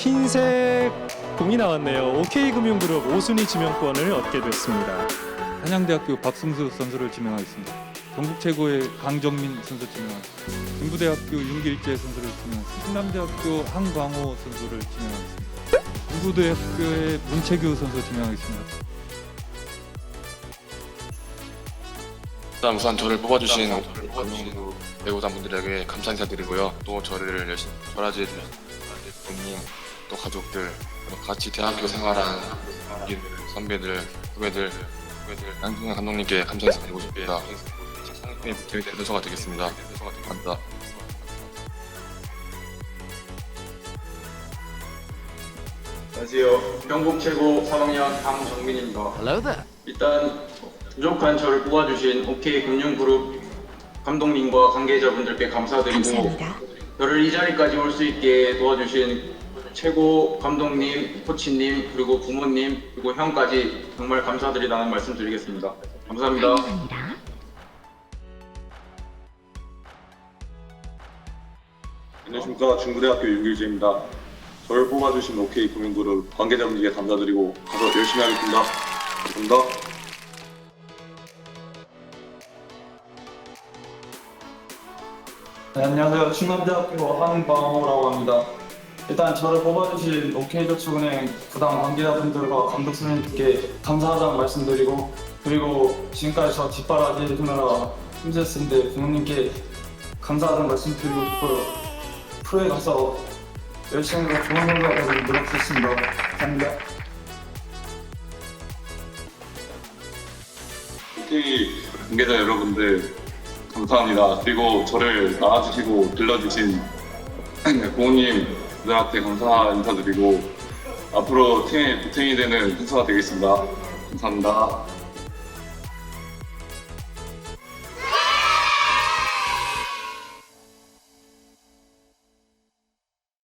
흰색 공이 나왔네요. OK금융그룹 5순위 지명권을 얻게 됐습니다. 한양대학교 박승수 선수를 지명하겠습니다. 전국 최고의 강정민 선수 지명하겠습니다. 중부대학교 윤길재 선수를 지명하겠습니다. 충남대학교 한광호 선수를 지명하겠습니다. 중부대학교의 문채규 선수 지명하겠습니다. 일단 우선 저를 뽑아주신 관중구 배우자분들에게 감사 인사드리고요. 또 저를 열심히 저라지 해주신 부모님, 또 가족들, 그리고 같이 대학교 생활한 선배들, 후배들, 후배들, 양승현 감독님께 감사 인사 드리고 싶습니다. 상품이 보탬이 된 선수가 되겠습니다. 감사합니다. 안녕하세요. 경북 최고 3학년 강정민입니다. 일단 부족한 저를 뽑아주신 OK 금융그룹 감독님과 관계자분들께 감사드리고 감사합니다. 저를 이 자리까지 올 수 있게 도와주신 최고 감독님, 코치님, 그리고 부모님, 그리고 형까지 정말 감사드리다는 말씀 드리겠습니다. 감사합니다. 환영합니다. 안녕하십니까 중부대학교 윤길재입니다. 저를 뽑아주신 OK 금융그룹 관계자분들께 감사드리고 가서 열심히 하겠습니다. 감사합니다. 네, 안녕하세요. 충남대학교 한광호라고 합니다. 일단 저를 뽑아주신 OK저축은행 부당 관계자분들과 감독 선생님께 감사하다는 말씀드리고 그리고 지금까지 저 뒷바라지 해주느라 힘쓰는데 부모님께 감사하다는 말씀드리고 싶고요. 프로에 가서 열심히 해서 좋은 결과 되도록 노력하겠습니다. 감사합니다. OK 관계자 여러분들 감사합니다. 그리고 저를 나와주시고 들러주신 부모님들한테 감사 인사드리고 앞으로 팀의 보탬이 되는 선수가 되겠습니다. 감사합니다.